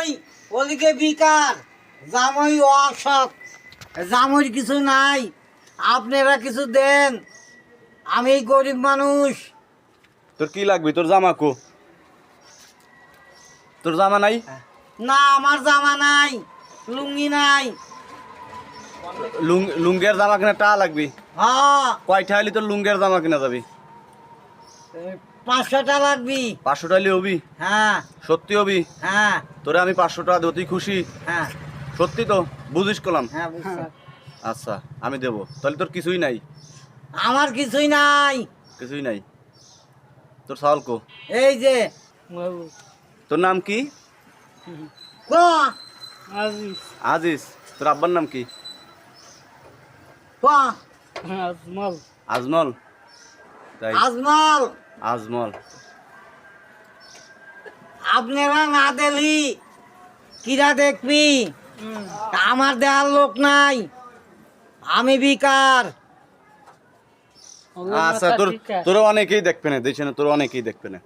জামাই ওদিকে বিকার জামাই অসৎ। জামাইর কিছু নাই। আপনারা কিছু দেন। আমি গরিব মানুষ। তোর কি লাগবে? তোর জামা কো। তোর জামা নাই? না আমার জামা নাই। লুঙ্গি নাই। লুঙ্গের জামা কিনা টা লাগবে? হ্যাঁ। কয়টা হলি তোর লুঙ্গের জামা কিনা যাবি? পাঁচশোটা লাগবি। পাঁচশো টালি হবি। হ্যাঁ। সত্যি হবি? হ্যাঁ। তোরে আমি পাঁচশো টাকা তুই খুশি। হ্যাঁ। সত্যি তো? বুঝিস কলাম? হ্যাঁ বুঝছি। আচ্ছা আমি দেবো। তাহলে তোর কিছুই নাই? আমার কিছুই নাই। কিছুই নাই? তোর চাউল কো? এই যে। তোর নাম কি? ক? আজিজ। তোর আব্বার নাম কি? ক? আজমল। তাই আজমল। আজমল। আপনারা না দেখলি কিরা দেখবি? আমার দেওয়ার লোক নাই আমি বিকার আচ্ছা তোর তোর অনেকেই দেখবে না দেখছে না তোর অনেকেই দেখবে না।